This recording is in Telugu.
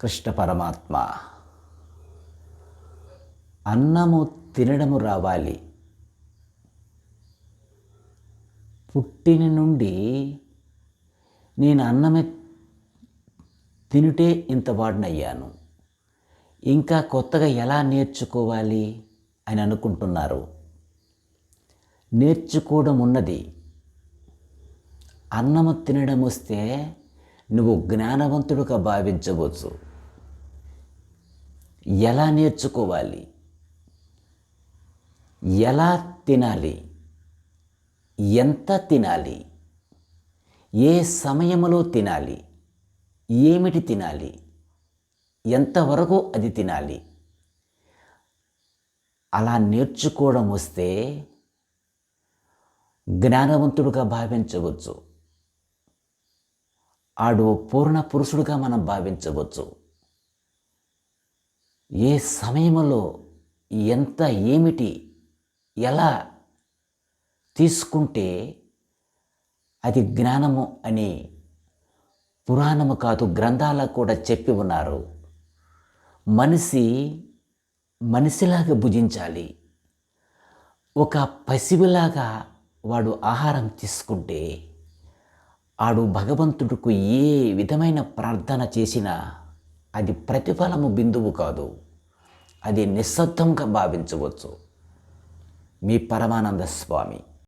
కృష్ణ పరమాత్మ. అన్నము తినడము రావాలి. పుట్టిన నుండి నేను అన్నమే తినుటే ఇంత వాడినయ్యాను. ఇంకా కొత్తగా ఎలా నేర్చుకోవాలి అని అనుకుంటున్నారు. నేర్చుకోవడం ఉన్నది. అన్నము తినడం వస్తే నువ్వు జ్ఞానవంతుడుగా భావించవచ్చు. ఎలా నేర్చుకోవాలి? ఎలా తినాలి? ఎంత తినాలి? ఏ సమయంలో తినాలి? ఏమిటి తినాలి? ఎంతవరకు అది తినాలి? అలా నేర్చుకోవడం వస్తే జ్ఞానవంతుడుగా భావించవచ్చు. ఆడు పూర్ణ పురుషుడుగా మనం భావించవచ్చు. ఏ సమయంలో ఎంత ఏమిటి ఎలా తీసుకుంటే అది జ్ఞానము అని పురాణము కాదు గ్రంథాలకు కూడా చెప్పి ఉన్నారు. మనిషి మనిషిలాగా భుజించాలి. ఒక పసివిలాగా వాడు ఆహారం తీసుకుంటే ఆడు భగవంతుడికి ఏ విధమైన ప్రార్థన చేసినా అది ప్రతిఫలము బిందువు కాదు. అది నిశ్శబ్దంగా భావించవచ్చు. మీ పరమానంద స్వామి.